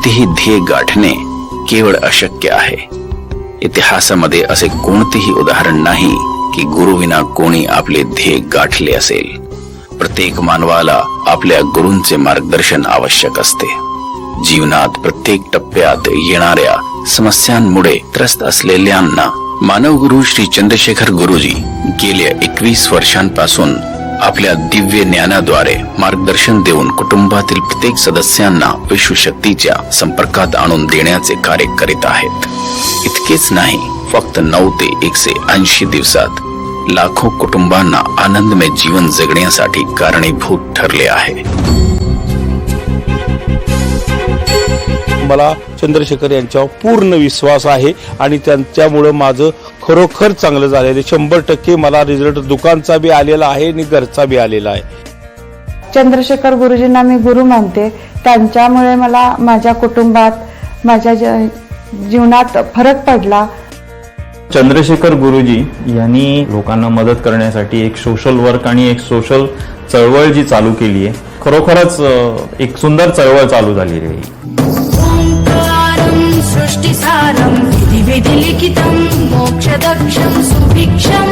कोणतेही ध्येय गाठणे केवळ अशक्य आहे. इतिहासामध्ये असे कोणतेही उदाहरण नाही की गुरुविना कोणी आपले ध्येय गाठले असेल. प्रत्येक मानवाला आपल्या गुरूंचे मार्गदर्शन आवश्यक असते. जीवनात प्रत्येक टप्प्यात येणाऱ्या समस्यांमुळे त्रस्त असलेल्यांना मानव गुरु श्री चंद्रशेखर गुरुजी गेल्या एकवीस वर्षांपासून आपल्या दिव्य ज्ञानाद्वारे मार्गदर्शन देऊन कुटुंबातील प्रत्येक सदस्यांना विश्वशक्तीच्या संपर्कात आणून देण्याचे कार्य करीत आहेत. इतकेच नाही फक्त नऊ ते एकशे ऐंशी दिवसात लाखो कुटुंबांना आनंदमय जीवन जगण्यासाठी कारणीभूत ठरले आहे. मला चंद्रशेखर यांच्यावर पूर्ण विश्वास आहे आणि त्यांच्यामुळं माझं खरोखर चांगलं झालेलं आहे. शंभर टक्के मला रिझल्ट दुकानचा बी आलेला आहे आणि घरचा बी आलेला आहे. चंद्रशेखर गुरुजींना मी गुरु मानते त्यांच्यामुळे मला माझ्या कुटुंबात माझ्या ज- जीवनात फरक पडला. चंद्रशेखर गुरुजी यांनी लोकांना मदत करण्यासाठी एक सोशल वर्क आणि एक सोशल चळवळ जी चालू केली आहे खरोखरच एक सुंदर चळवळ चालू झालेली आहे. ओङ्कारं सृष्टिसारं विधिविधिलिखितं मोक्षदक्षं सुभिक्षं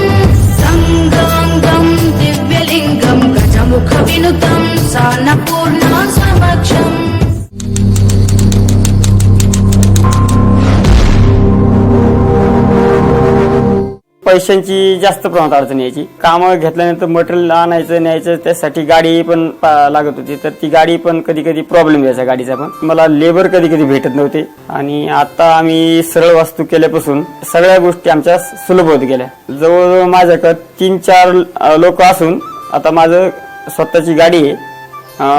सङ्गाङ्गं दिव्यलिङ्गं गजमुखविनुतं सान्नपूर्णा समक्षम्। पैशांची जास्त प्रमाणात अडचण यायची. कामं घेतल्यानंतर मटेरियल आणायचं न्यायचं त्यासाठी गाडी पण पा- लागत होती. तर ती गाडी पण कधी कधी प्रॉब्लेम यायचा गाडीचा पण. मला लेबर कधी कधी भेटत नव्हते. आणि आता आम्ही सरळ वास्तू केल्यापासून सगळ्या गोष्टी आमच्या सुलभ होत गेल्या. जवळजवळ माझ्याकडे तीन चार लोक असून आता माझं स्वतःची गाडी आहे.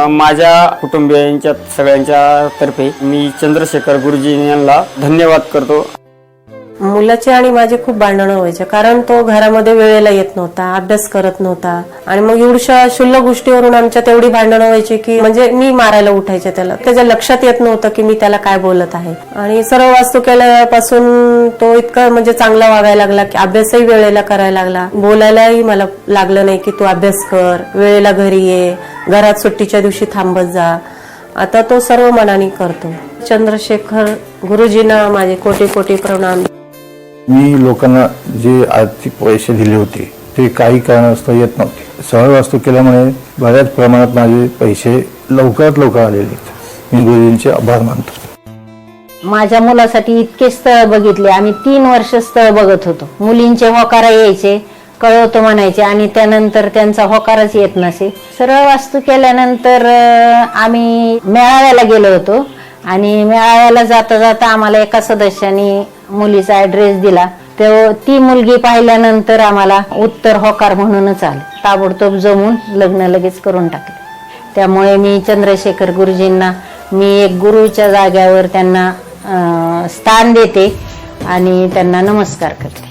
माझ्या कुटुंबियांच्या सगळ्यांच्या तर्फे मी चंद्रशेखर गुरुजी यांना धन्यवाद करतो. मुलाचे आणि माझे खूप भांडणं व्हायचे. कारण तो घरामध्ये वेळेला येत नव्हता अभ्यास करत नव्हता. आणि मग एवढशा शुल्लक गोष्टीवरून आमच्या तेवढी भांडणं व्हायची की म्हणजे मी मारायला उठायचे त्याला. त्याच्या लक्षात येत नव्हतं की मी त्याला काय बोलत आहे. आणि सर्व वास्तू केल्यापासून तो इतका म्हणजे चांगला वागायला लागला की अभ्यासही वेळेला करायला लागला. बोलायलाही मला लागलं नाही की तू अभ्यास कर वेळेला घरी ये घरात सुट्टीच्या दिवशी थांबत जा. आता तो सर्व मनाने करतो. चंद्रशेखर गुरुजींना माझे कोटी कोटी प्रणाम. मी लोकांना जे आर्थिक पैसे दिले होते ते काही कारणास्तव येत नव्हते. सरळ वास्तू केल्यामुळे बऱ्याच प्रमाणात माझे पैसे लवकरात लवकर आलेले मी गुरुजींचे आभार मानतो. माझ्या मुलासाठी इतके स्थळ बघितले आम्ही तीन वर्ष स्थळ बघत होतो. मुलींचे होकारा यायचे कळवतो म्हणायचे आणि त्यानंतर त्यांचा होकारच येत नसे. सरळ वास्तू केल्यानंतर आम्ही मेळाव्याला गेलो होतो. आणि मेळाव्याला जाता जाता आम्हाला एका सदस्याने मुलीचा ऍड्रेस दिला. तेव्हा ती मुलगी पाहिल्यानंतर आम्हाला उत्तर होकार म्हणूनच आलं. ताबडतोब जमून लग्न लगेच करून टाकले. त्यामुळे मी चंद्रशेखर गुरुजींना मी एक गुरुच्या जाग्यावर त्यांना स्थान देते आणि त्यांना नमस्कार करते.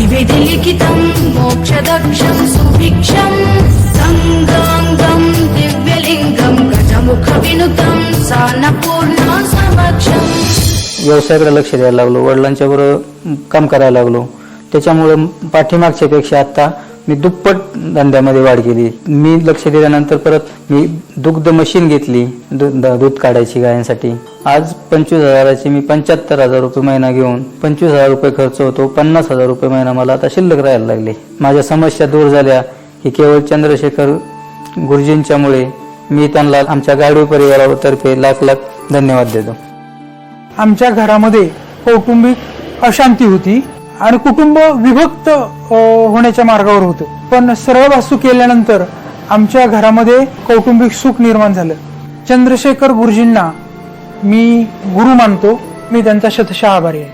निवेदिलिखितं मोक्षदक्षं सुभिक्षं सङ्गाङ्गं दिव्यलिङ्गं गजमुखविनुतं सान्नपूर्णा समक्षम् व्यवसायाकडे लक्ष द्यायला लागलो वडिलांच्या बरोबर काम करायला लागलो. त्याच्यामुळे पाठीमागच्या पेक्षा आता मी दुप्पट धंद्यामध्ये वाढ केली. मी लक्ष दिल्यानंतर परत मी दुग्ध मशीन घेतली दूध काढायची गायांसाठी. आज पंचवीस हजाराची मी पंच्याहत्तर हजार रुपये महिना घेऊन पंचवीस हजार रुपये खर्च होतो पन्नास हजार रुपये महिना मला आता शिल्लक राहायला लागले. माझ्या समस्या दूर झाल्या की केवळ चंद्रशेखर गुरुजींच्यामुळे मी त्यांना आमच्या गाडवे परिवारातर्फे लाख लाख धन्यवाद देतो. आमच्या घरामध्ये कौटुंबिक अशांती होती आणि कुटुंब विभक्त होण्याच्या मार्गावर होतं. पण सरळ वास्तू केल्यानंतर आमच्या घरामध्ये कौटुंबिक सुख निर्माण झालं. चंद्रशेखर गुरुजींना मी गुरु मानतो मी त्यांचा शतशः आभारी आहे.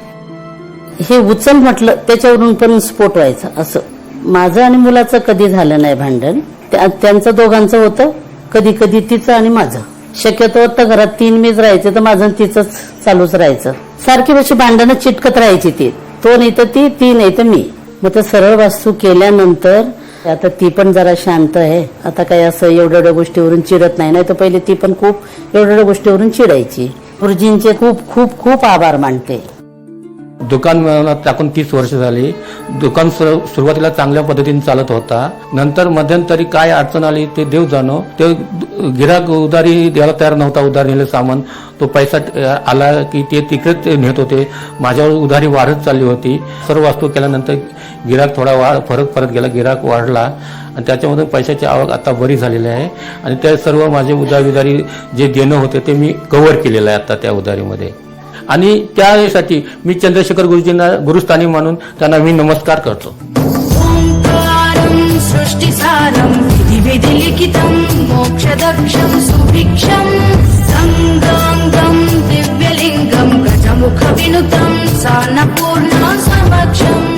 हे उचल म्हटलं त्याच्यावरून पण स्फोट व्हायचा. असं. माझं आणि मुलाचं कधी झालं नाही भांडण. त्या- त्यांचं दोघांचं होतं. कधी कधी तिचं आणि माझं. शक्यतो तर घरात तीन मीच राहायचे तर माझं तिचंच चालूच राहायचं. सारखी अशी भांडणं चिटकत राहायची ती. तो नाही तर ती ती नाही तर मी. मग ते सरळ वास्तू केल्यानंतर आता ती पण जरा शांत आहे. आता काही असं एवढ्या एवढ्या गोष्टीवरून चिडत नाही. नाही तर पहिले ती पण खूप एवढ्या एवढ्या गोष्टीवरून चिडायची. गुरुजींचे खूप खूप खूप आभार मानते. दुकान मला टाकून तीस वर्ष झाली. दुकान सुर- सुरुवातीला चांगल्या पद्धतीने चालत होता. नंतर मध्यंतरी काय अडचण आली ते देव जाणो. ते गिराक उधारी द्यायला तयार नव्हता उधार नेलं सामान. तो पैसा आला की ते तिकडेच ते नेत होते. माझ्यावर उधारी वाढत चालली होती. सर्व वास्तू केल्यानंतर गिराक थोडा वाढ फरक परत गेला. गिराक वाढला. आणि त्याच्यामधून पैशाची आवक आता बरी झालेली आहे. आणि ते सर्व माझे उधार उधारी जे देणं होते ते मी कव्हर केलेलं आहे आता त्या उधारीमध्ये. आणि त्यासाठी मी चंद्रशेखर गुरुजींना गुरुस्थानी मानून त्यांना मी नमस्कार करतो. दिव्यलिंगम गजमुख विनुतम सानपूर्ण समक्षम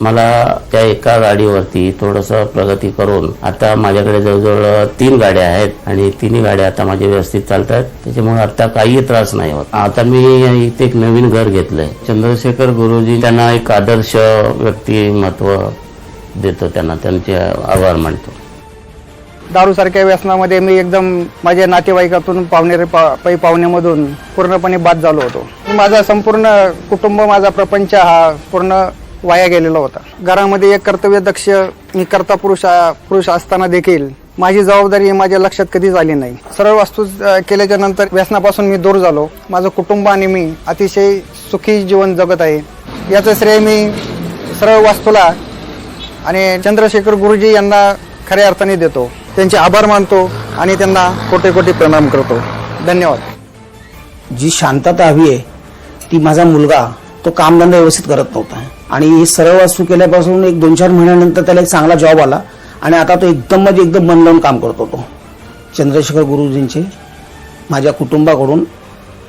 मला त्या एका गाडीवरती थोडस प्रगती करून आता माझ्याकडे जवळजवळ तीन गाड्या आहेत आणि तिन्ही गाड्या आता माझ्या व्यवस्थित चालतात. त्याच्यामुळे आता काही त्रास नाही होत. आता मी इथे एक नवीन घर घेतलंय. चंद्रशेखर गुरुजी त्यांना एक आदर्श व्यक्तिमत्व देतो त्यांना त्यांचे आभार मानतो. दारूसारख्या व्यसनामध्ये मी एकदम माझ्या नातेवाईकातून पाहुणे पै पाहुण्यामधून पूर्णपणे बाद झालो होतो. माझा संपूर्ण कुटुंब माझा प्रपंच हा पूर्ण वाया गेलेला होता. घरामध्ये एक कर्तव्य दक्ष मी कर्ता पुरुष पुरुष असताना देखील माझी जबाबदारी माझ्या लक्षात कधीच आली नाही. सरळ वास्तू केल्याच्यानंतर व्यसनापासून मी दूर झालो. माझं कुटुंब आणि मी अतिशय सुखी जीवन जगत आहे. याचं श्रेय मी सरळ वास्तूला आणि चंद्रशेखर गुरुजी यांना खऱ्या अर्थाने देतो. त्यांचे आभार मानतो आणि त्यांना कोटी कोटी प्रणाम करतो. धन्यवाद. जी शांतता हवी आहे ती माझा मुलगा तो कामधंदा व्यवस्थित करत नव्हता. आणि सरळ वास्तू केल्यापासून एक दोन चार महिन्यानंतर त्याला एक चांगला जॉब आला. आणि आता तो एकदम म्हणजे एकदम मन लावून काम करतो तो. चंद्रशेखर गुरुजींचे माझ्या कुटुंबाकडून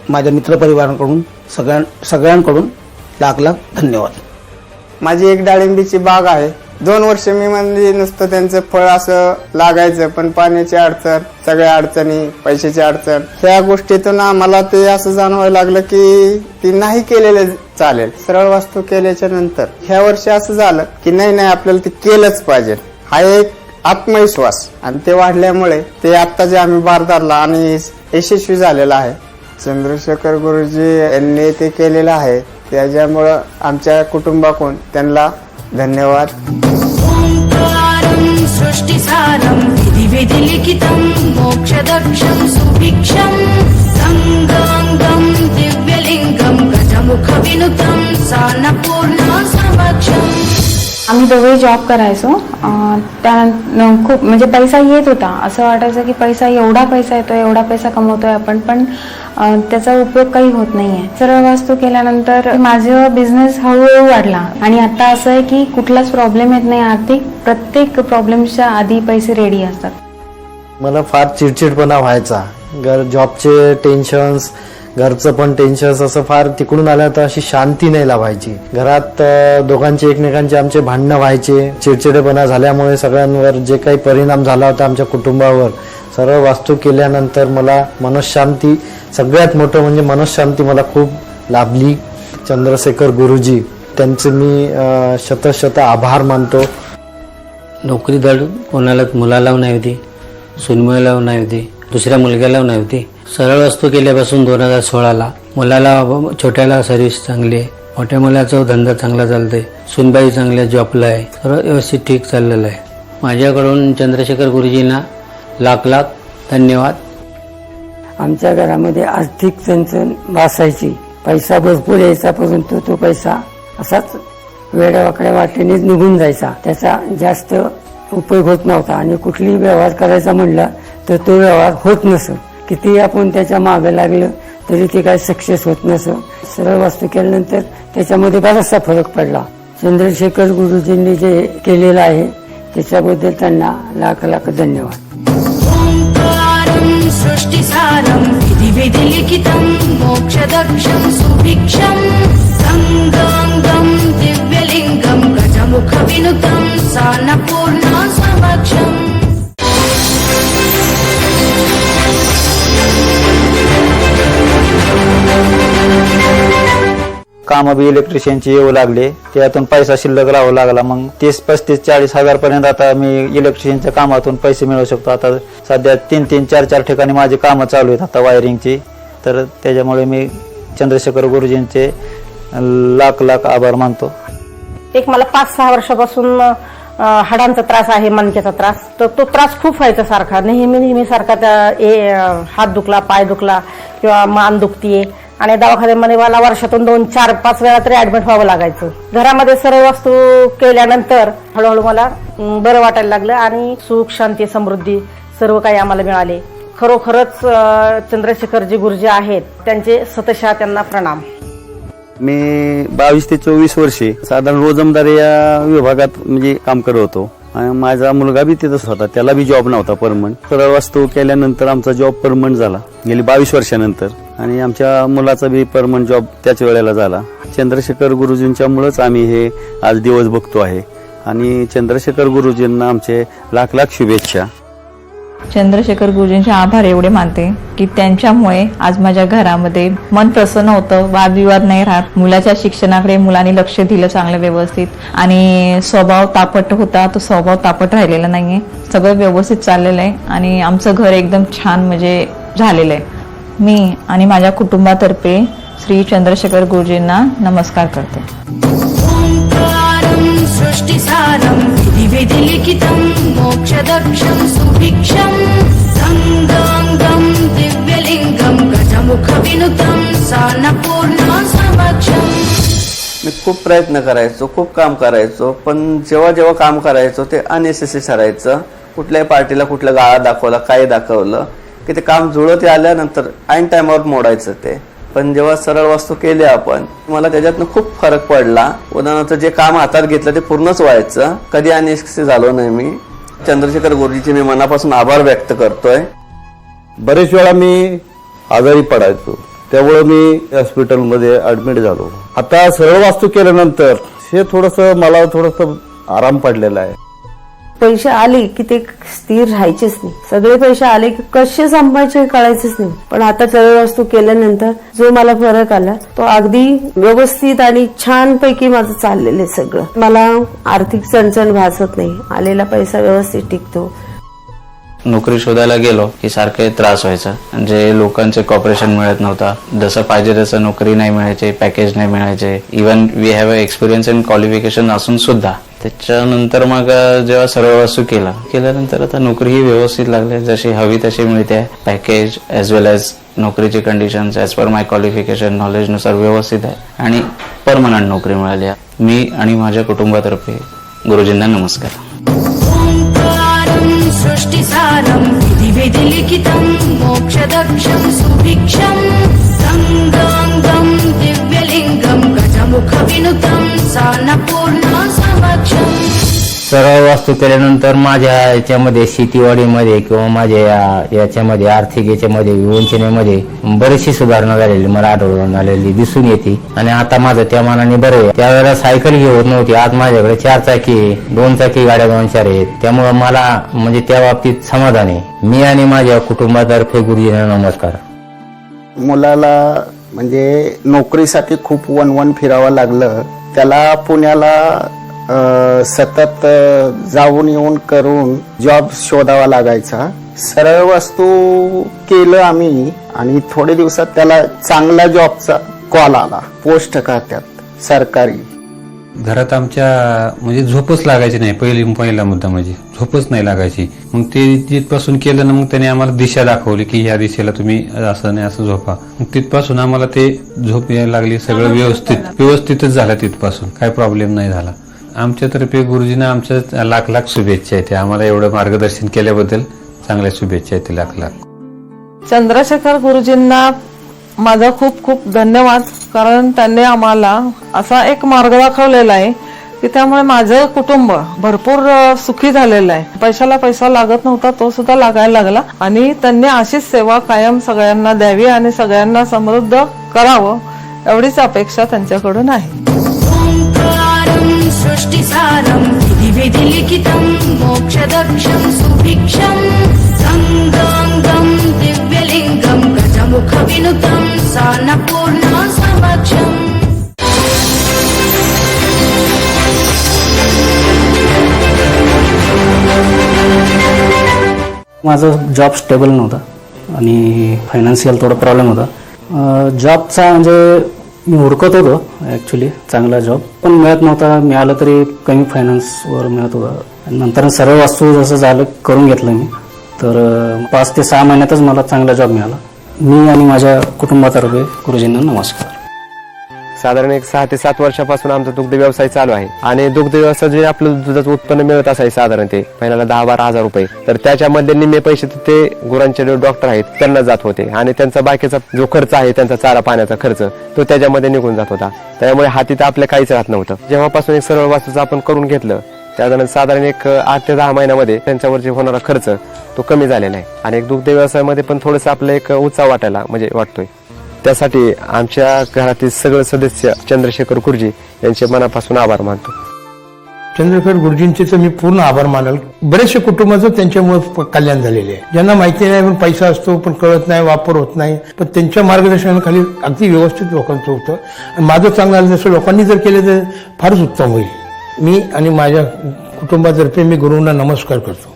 माझ्या मित्रपरिवारांकडून सगळ्यां सगळ्यांकडून लाख लाख धन्यवाद. माझी एक डाळिंबीची बाग आहे. दोन वर्ष मी म्हणजे नुसतं त्यांचं फळ असं लागायचं पण पाण्याची अडचण सगळ्या अडचणी पैशाची अडचण ह्या गोष्टीतून आम्हाला ते असं जाणवायला लागलं की ती नाही केलेलं चालेल. सरळ वास्तू केल्याच्यानंतर ह्या वर्षी असं झालं की नाही नाही आपल्याला ते केलंच पाहिजे. हा एक आत्मविश्वास. आणि ते वाढल्यामुळे ते आता जे आम्ही बार आणि यशस्वी झालेला आहे. चंद्रशेखर गुरुजी यांनी ते केलेलं आहे. त्याच्यामुळं आमच्या कुटुंबाकडून त्यांना धन्यवाद ओङ्कारं सृष्टिसारं विधिविधिलिखितं मोक्षदक्षं सुभिक्षं सङ्गाङ्गं दिव्यलिङ्गं गजमुखविनुतं सान्नपूर्णा समक्षम् आम्ही दोघे जॉब करायचो. त्या त्यानंतर खूप म्हणजे पैसा येत होता. असं वाटायचं की पैसा एवढा पैसा येतोय एवढा पैसा कमवतोय आपण पण त्याचा उपयोग काही होत नाहीये. सरळ वास्तू केल्यानंतर माझं बिझनेस हळूहळू वाढला. आणि आता असं आहे की कुठलाच प्रॉब्लेम येत नाही. आर्थिक प्रत्येक प्रॉब्लेमच्या आधी पैसे रेडी असतात. मला फार चिडचिडपणा व्हायचा. घर जॉबचे टेन्शन्स घरचं पण टेन्शन्स असं फार तिकडून आलं तर अशी शांती नाही लावायची. घरात दोघांचे एकमेकांचे आमचे भांडणं व्हायचे चिडचिडेपणा झाल्यामुळे सगळ्यांवर जे काही परिणाम झाला होता आमच्या कुटुंबावर सरळ वास्तू केल्यानंतर मला मनशांती सगळ्यात मोठं म्हणजे मनशांती मला खूप लाभली. चंद्रशेखर गुरुजी त्यांचे मी शतशत आभार मानतो. नोकरी धड कोणालाच मुलाला नाही होती सुनमुला नाही होती दुसऱ्या मुलग्याला नाही होती. सरळ वस्तू केल्यापासून दोन हजार सोळाला मुलाला छोट्याला सर्व्हिस चांगली आहे. मोठ्या मुलाचा धंदा चांगला चालतोय. सुनबाई चांगल्या जॉबला आहे. सर्व व्यवस्थित ठीक चाललेलं आहे. माझ्याकडून चंद्रशेखर गुरुजींना लाख लाख धन्यवाद. आमच्या घरामध्ये आर्थिक चणचण भासायची. पैसा भरपूर यायचा परंतु तो पैसा असाच वेड्यावाकड्या वाटेनेच निघून जायचा. त्याचा जास्त उपयोग होत नव्हता आणि कुठलीही व्यवहार करायचा म्हणला तर तो व्यवहार होत नसत किती आपण त्याच्यामागे लागलं तरी ते काय सक्सेस होत नसं. सरळ वास्तू केल्यानंतर त्याच्यामध्ये बराचसा फरक पडला. चंद्रशेखर गुरुजींनी जे केलेलं आहे त्याच्याबद्दल त्यांना लाख लाख धन्यवाद. कामं बी इलेक्ट्रिशियनचे येऊ लागले. त्यातून पैसा शिल्लक राहू लागला. मग तीस पस्तीस चाळीस हजार पर्यंत आता मी इलेक्ट्रिशियनच्या कामातून पैसे मिळवू शकतो. आता सध्या तीन तीन चार चार ठिकाणी माझी कामं चालू आहेत आता वायरिंगची तर त्याच्यामुळे मी चंद्रशेखर गुरुजींचे लाख लाख आभार मानतो. एक मला पाच सहा वर्षापासून हाडांचा त्रास आहे मणक्याचा त्रास. तर तो त्रास खूप व्हायचा सारखा. नेहमी नेहमी सारखा त्या ए, हात दुखला पाय दुखला किंवा मान दुखतीये. आणि दवाखान्यामध्ये मला वर्षातून दोन चार पाच वेळा तरी ऍडमिट व्हावं लागायचं. घरामध्ये सर्व वस्तू केल्यानंतर हळूहळू मला बरं वाटायला लागलं आणि सुख शांती समृद्धी सर्व काही आम्हाला मिळाले. खरोखरच चंद्रशेखर चंद्रशेखरजी गुरुजी आहेत त्यांचे सतशा त्यांना प्रणाम. मी बावीस ते चोवीस वर्षे साधारण रोजमदार या विभागात म्हणजे काम करत होतो. आणि माझा मुलगा बी तिथंच होता. त्याला बी जॉब नव्हता परमनंट सरळ वास्तव केल्यानंतर आमचा जॉब परमनंट झाला. गेली बावीस वर्षानंतर. आणि आमच्या मुलाचा बी परमनंट जॉब त्याच वेळेला झाला. चंद्रशेखर गुरुजींच्यामुळंच आम्ही हे आज दिवस बघतो आहे. आणि चंद्रशेखर गुरुजींना आमचे लाख लाख शुभेच्छा. चंद्रशेखर गुरुजींचे आभार एवढे मानते की त्यांच्यामुळे आज माझ्या घरामध्ये मन प्रसन्न होतं वादविवाद नाही राहत. मुलाच्या शिक्षणाकडे मुलांनी लक्ष दिलं चांगलं व्यवस्थित आणि स्वभाव तापट होता तो स्वभाव तापट राहिलेला नाहीये. सगळं व्यवस्थित चाललेलं आहे आणि आमचं घर एकदम छान म्हणजे झालेलं आहे. मी आणि माझ्या कुटुंबातर्फे श्री चंद्रशेखर गुरुजींना नमस्कार करते. ओङ्कारं सृष्टिसारं विधिविधिलिखितं मोक्षदक्षं सुभिक्षं गङ्गाङ्गं दिव्यलिङ्गं गजमुखविनुतं सान्नपूर्णा समक्षम् मी खूप प्रयत्न करायचो खूप काम करायचो पण जेव्हा जेव्हा काम करायचो ते अननेसेसरी ठरायचं. कुठल्याही पार्टीला कुठल्या गाळा दाखवला काय दाखवलं की ते काम जुळत आल्यानंतर ऐन टायमावर मोडायचं ते. पण जेव्हा सरळ वास्तू केली आपण मला त्याच्यातनं खूप फरक पडला. उदाहरणार्थ जे काम हातात घेतलं ते पूर्णच व्हायचं. कधी अननेसेसरी झालो नाही मी. चंद्रशेखर गुरुजीचे मी मनापासून आभार व्यक्त करतोय. बरेच वेळा मी आजारी पडायचो. त्यामुळे मी हॉस्पिटलमध्ये ऍडमिट झालो. आता सरळ वास्तू केल्यानंतर हे थोडस मला थोडस आराम पडलेला आहे. पैसे आले की ते स्थिर राहायचेच नाही. सगळे पैसे आले की कसे संपायचे कळायचेच नाही. पण आता सर्व वस्तू केल्यानंतर जो मला फरक आला तो अगदी व्यवस्थित आणि छान पैकी माझं चाललेलं आहे सगळं. मला आर्थिक चणचण भासत नाही. आलेला पैसा व्यवस्थित टिकतो. नोकरी शोधायला गेलो की सारखे त्रास व्हायचा. म्हणजे लोकांचे कॉपरेशन मिळत नव्हता. जसं पाहिजे तसं नोकरी नाही मिळायचे पॅकेज नाही मिळायचे. Even we have a experience in qualification असून सुद्धा. त्याच्यानंतर मग जेव्हा सर्व वस्तू केला केल्यानंतर आता नोकरीही व्यवस्थित लागली. जशी हवी तशी मिळते. पॅकेज एज वेल एज नोकरीची condition as per my qualification नॉलेजनुसार व्यवस्थित आहे. आणि परमनंट नोकरी मिळाली आहे. मी आणि माझ्या कुटुंबातर्फे गुरुजींना नमस्कार. सृष्टिसारं विधिविधिलिखितं मोक्षदक्षं सुभिक्षं दिव्यलिङ्गं गजमुखविनुतं सरळ वास्तू केल्यानंतर माझ्या याच्यामध्ये शेतीवाडीमध्ये किंवा माझ्या या- याच्यामध्ये आर्थिक याच्यामध्ये वंचनेमध्ये बरीचशी सुधारणा झालेली मला आढळून आलेली दिसून येते. आणि आता माझं त्या मानाने बरं आहे. त्यावेळेला सायकल घेऊन होत नव्हती. आज माझ्याकडे चार चाकी दोन चाकी गाड्या दोन चार आहेत. त्यामुळे मला म्हणजे त्या बाबतीत समाधान आहे. मी आणि माझ्या कुटुंबातर्फे गुरुजींना नमस्कार. मुलाला म्हणजे नोकरीसाठी खूप वन वन फिरावं लागलं. त्याला पुण्याला सतत जाऊन येऊन करून जॉब शोधावा लागायचा. सरळ वस्तू केलं आम्ही आणि थोडे दिवसात त्याला चांगला जॉबचा कॉल आला पोस्ट खात्यात सरकारी. घरात आमच्या म्हणजे झोपच लागायची नाही पहिली पहिला मुद्दा म्हणजे. झोपच नाही लागायची. मग ते जिथपासून केलं ना मग त्याने आम्हाला दिशा दाखवली की ह्या दिशेला तुम्ही असं नाही असं झोपा. मग तिथपासून आम्हाला ते झोप यायला लागली सगळं व्यवस्थित व्यवस्थितच झालं तिथपासून. काय प्रॉब्लेम नाही झाला. आमच्यातर्फे गुरुजींना आमच्या लाख लाख शुभेच्छा आहेत. आम्हाला एवढं मार्गदर्शन केल्याबद्दल चांगल्या शुभेच्छा आहेत लाख लाख. चंद्रशेखर गुरुजींना माझा खूप खूप धन्यवाद. कारण त्यांनी आम्हाला असा एक मार्ग दाखवलेला आहे की त्यामुळे माझं कुटुंब भरपूर सुखी झालेलं आहे. पैशाला पैसा लागत नव्हता तो सुद्धा लागायला लागला. आणि त्यांनी अशीच सेवा कायम सगळ्यांना द्यावी आणि सगळ्यांना समृद्ध करावं एवढीच अपेक्षा त्यांच्याकडून आहे. సృష్టి సారం ఇది విధి లిఖితం మోక్షదక్షం సుభిక్షం. సంగాంగం దివ్యలింగం గజముఖ వినుతం సాన్నపూర్ణ సమక్షం. माझा जॉब स्टेबल नव्हता आणि फायनान्शियल थोडा प्रॉब्लेम होता. जॉबचा म्हणजे मी हुडकत होतो ॲक्च्युली चांगला जॉब पण मिळत नव्हता मिळालं तरी कमी फायनान्सवर मिळत होता. नंतर सर्व वस्तू जसं झालं करून घेतलं मी. तर पाच ते सहा महिन्यातच मला चांगला जॉब मिळाला. मी आणि माझ्या कुटुंबातर्फे गुरुजींना नमस्कार. साधारण एक सहा ते सात वर्षापासून आमचा दुग्ध व्यवसाय चालू आहे. आणि दुग्ध व्यवसाय जे आपलं दुधाचं उत्पन्न मिळत असाय साधारण ते महिन्याला दहा बारा हजार रुपये. तर त्याच्यामध्ये निम्मे पैसे तर ते गुरांचे जे डॉक्टर आहेत त्यांना जात होते. आणि त्यांचा बाकीचा जो खर्च आहे त्यांचा चारा पाण्याचा खर्च तो त्याच्यामध्ये निघून जात होता. त्यामुळे हाती तर आपल्या काहीच राहत नव्हतं. जेव्हापासून एक सरळ वास्तूचं आपण करून घेतलं त्यानंतर साधारण एक आठ ते दहा महिन्यामध्ये त्यांच्यावर जे होणारा खर्च तो कमी झालेला आहे. आणि एक दुग्ध व्यवसायामध्ये पण थोडंसं आपलं एक उत्साह वाटायला म्हणजे वाटतोय. त्यासाठी आमच्या घरातील सगळे सदस्य चंद्रशेखर गुरुजी यांचे मनापासून आभार मानतो. चंद्रशेखर गुरुजींचे तर मी पूर्ण आभार मानल. बरेचसे कुटुंबाचं त्यांच्यामुळे कल्याण झालेले आहे. ज्यांना माहिती नाही पण पैसा असतो पण कळत नाही वापर होत नाही. पण त्यांच्या मार्गदर्शनाखाली अगदी व्यवस्थित लोकांचं होतं. आणि माझं चांगलं आलं जसं लोकांनी जर केलं तर फारच उत्तम होईल. मी आणि माझ्या कुटुंबातर्फे मी गुरुंना नमस्कार करतो.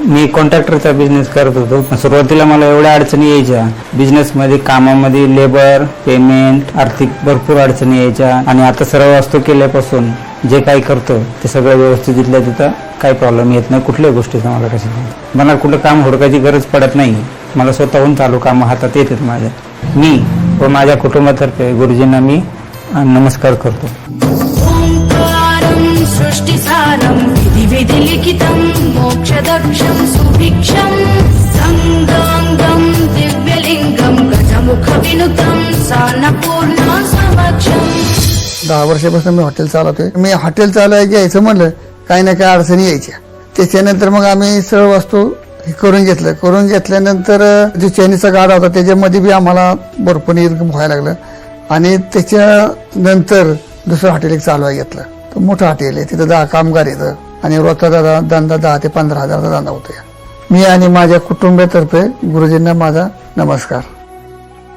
मी कॉन्ट्रॅक्टरचा बिझनेस करत होतो. पण सुरुवातीला मला एवढ्या अडचणी यायच्या. बिझनेसमध्ये कामामध्ये लेबर पेमेंट आर्थिक भरपूर अडचणी यायच्या. आणि आता सर्व वस्तू केल्यापासून जे काही करतो ते सगळं व्यवस्थित तिथल्या तिथं काही प्रॉब्लेम येत नाही. कुठल्याही गोष्टीचा मला कशी मला कुठं काम हुडकायची गरज पडत नाही. मला स्वतःहून चालू कामं हातात येतात माझ्या. मी व माझ्या कुटुंबातर्फे गुरुजींना मी नमस्कार करतो. ओङ्कारं सृष्टिसारं विधिविधिलिखितं मोक्षदक्षं सुभिक्षं सङ्गाङ्गं दिव्यलिङ्गं गजमुखविनुतं सान्नपूर्णा समक्षम् दहा वर्षापासून मी हॉटेल चालवतोय. मी हॉटेल चालवायचे यायचं म्हणलं काही ना काही अडचणी यायच्या. त्याच्यानंतर मग आम्ही सर्व वस्तू हे करून घेतलं. करून घेतल्यानंतर जे जो चैनीचा गाडा होता त्याच्यामध्ये बी आम्हाला भरपूर इन्कम व्हायला लागलं. आणि त्याच्यानंतर दुसरं हॉटेल एक चालवायला घेतलं. तर मोठं हॉटेल आहे तिथं दहा कामगार येतं आणि रोजचा दादा धंदा दहा ते पंधरा हजारचा धंदा होतो मी आणि माझ्या कुटुंबातर्फे गुरुजींना माझा नमस्कार.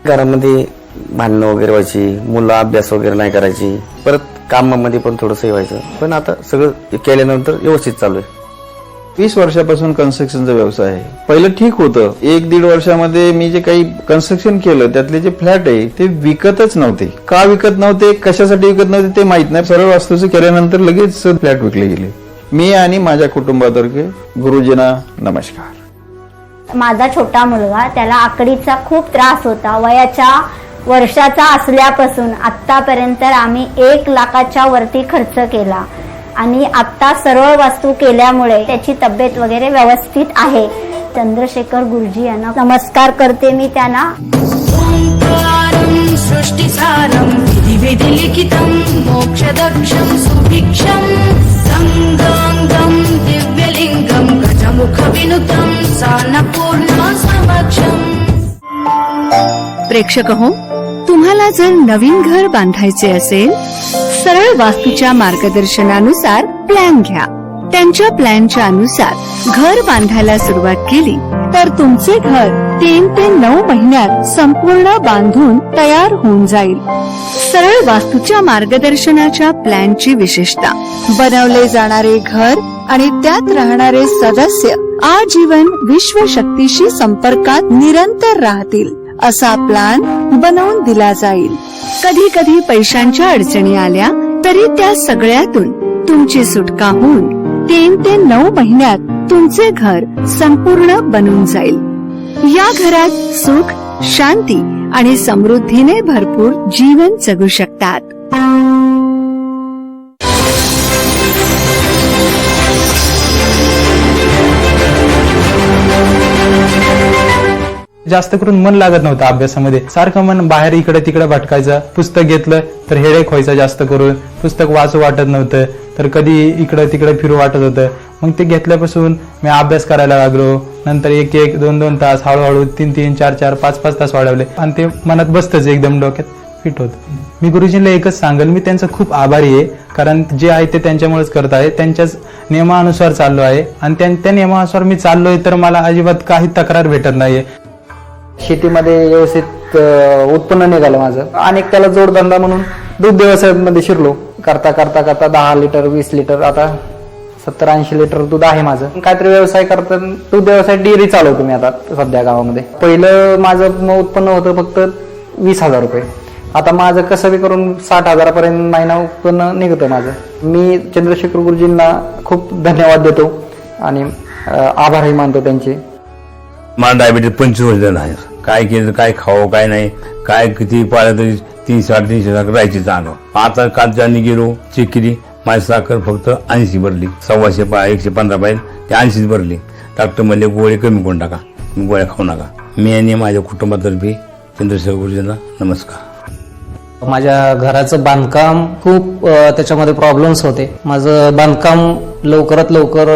घरामध्ये भांडणं वगैरे व्हायची मुलं अभ्यास वगैरे नाही करायची परत कामामध्ये पण थोडंसं हे व्हायचं. पण आता सगळं केल्यानंतर व्यवस्थित चालू आहे. वीस वर्षापासून कन्स्ट्रक्शनचा व्यवसाय आहे. पहिलं ठीक होतं. एक दीड वर्षामध्ये मी जे काही कन्स्ट्रक्शन केलं त्यातले जे फ्लॅट आहे ते विकतच नव्हते. का विकत नव्हते? कशासाठी विकत नव्हते ते माहीत नाही. सरळ वास्तूचं केल्यानंतर लगेच फ्लॅट विकले गेले. मी आणि माझ्या कुटुंबातर्फे गुरुजींना नमस्कार. माझा छोटा मुलगा त्याला आकडीचा खूप त्रास होता. वयाच्या वर्षाचा असल्यापासून आतापर्यंत आम्ही एक लाखाच्या वरती खर्च केला. आणि आता सरळ वास्तू केल्यामुळे त्याची तब्येत वगैरे व्यवस्थित आहे. चंद्रशेखर गुरुजी यांना नमस्कार करते मी त्यांना. प्रेक्षक हो तुम्हाला जर नवीन घर बांधायचे असेल सरळ वास्तूच्या मार्गदर्शनानुसार प्लॅन घ्या. त्यांच्या प्लॅनच्या अनुसार घर बांधायला सुरुवात केली तर तुमचे घर तीन ते नऊ महिन्यात संपूर्ण बांधून तयार होऊन जाईल. सरळ वास्तूच्या मार्गदर्शनाच्या प्लॅनची विशेषता बनवले जाणारे घर आणि त्यात राहणारे सदस्य आजीवन विश्व शक्तीशी संपर्कात निरंतर राहतील. असा प्लान बनवून दिला जाईल. कधी कधी पैशांच्या अडचणी आल्या तरी त्या सगळ्यातून तुमची सुटका होऊन तीन ते नऊ महिन्यात तुमचे घर संपूर्ण बनून जाईल. या घरात सुख शांती आणि समृद्धीने भरपूर जीवन जगू शकतात. जास्त करून मन लागत नव्हतं अभ्यासामध्ये. सारखं मन बाहेर इकडे तिकडे भटकायचं. पुस्तक घेतलं तर हेडेक व्हायचं जास्त करून. पुस्तक वाचू वाटत नव्हतं. तर कधी इकडं तिकडे फिरू वाटत होतं. मग ते घेतल्यापासून मी अभ्यास करायला लागलो. नंतर एक एक दोन दोन तास हळूहळू तीन तीन चार चार पाच पाच तास वाढवले. आणि ते मनात बसतच एकदम डोक्यात फिट होत. मी गुरुजींना एकच सांगेल मी त्यांचा खूप आभारी आहे. कारण जे आहे ते त्यांच्यामुळेच करत आहे. त्यांच्याच नियमानुसार चाललो आहे. आणि त्या त्या नियमानुसार मी चाललोय तर मला अजिबात काही तक्रार भेटत नाहीये. शेतीमध्ये व्यवस्थित उत्पन्न निघालं माझं. आणि त्याला जोडधंदा म्हणून दूध व्यवसायामध्ये शिरलो. करता करता करता दहा लिटर वीस लिटर आता सत्तर ऐंशी लिटर दूध आहे माझं. काहीतरी व्यवसाय करता दूध व्यवसाय डेअरी चालवतो मी आता सध्या गावामध्ये. पहिलं माझं उत्पन्न होतं फक्त वीस हजार रुपये. आता माझं कसं बी करून साठ हजारापर्यंत महिना उत्पन्न निघतं माझं. मी चंद्रशेखर गुरुजींना खूप धन्यवाद देतो आणि आभारही मानतो त्यांचे. मला डायबिटीस पंचवीस वर्ष झालं आहे काय केलं काय खावं काय नाही. काय किती पाळलं तरी तीन साडेतीनशे साखर राहायची चांगलं आता कालच्यानी गेलो चेक केली. माझी साखर फक्त ऐंशी भरली. सव्वाशे पा एकशे पंधरा पाहिजे. ते ऐंशीच भरली. डॉक्टर म्हणले गोळे कमी करून टाका. गोळ्या खाऊ नका. मी आणि माझ्या कुटुंबातर्फे चंद्रशेखर गुरुजींना नमस्कार. माझ्या घराचं बांधकाम खूप त्याच्यामध्ये प्रॉब्लेम्स होते. माझं बांधकाम लवकरात लवकर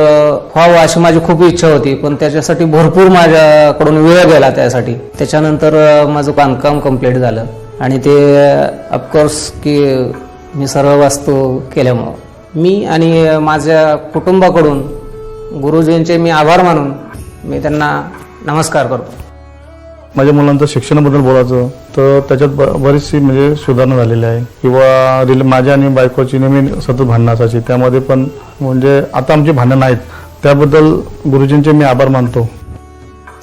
व्हावं अशी माझी खूप इच्छा होती पण त्याच्यासाठी भरपूर माझ्याकडून वेळ गेला त्यासाठी. त्याच्यानंतर माझं बांधकाम कंप्लीट झालं. आणि ते ऑफकोर्स की मी सर्व वास्तू केल्यामुळं. मी आणि माझ्या कुटुंबाकडून गुरुजींचे मी आभार मानून मी त्यांना नमस्कार करतो. माझ्या मुलांचं शिक्षणाबद्दल बोलायचं तर त्याच्यात ब- बरीचशी म्हणजे सुधारणा झालेली आहे. किंवा रिले माझ्या आणि बायकोची नेहमी सतत भांडणं असायची. त्यामध्ये पण म्हणजे आता आमची भांडणं आहेत त्याबद्दल गुरुजींचे मी आभार मानतो.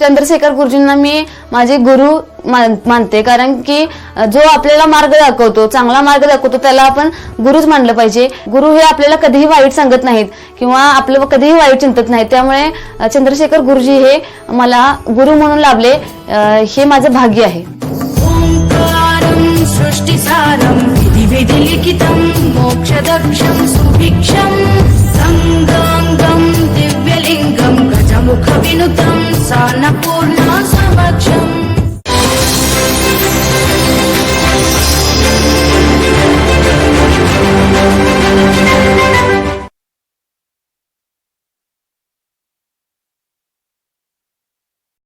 चंद्रशेखर गुरुजींना मी माझे गुरु मानते. कारण की जो आपल्याला मार्ग दाखवतो चांगला मार्ग दाखवतो त्याला आपण गुरुच मानलं पाहिजे. गुरु हे आपल्याला कधीही वाईट सांगत नाहीत किंवा आपलं कधीही वाईट चिंतत नाहीत. त्यामुळे चंद्रशेखर गुरुजी हे मला गुरु म्हणून लाभले. हे माझं भाग्य आहे. ओङ्कारं सृष्टिसारं विधिविधिलिखितं मोक्षदक्षं सुभिक्षं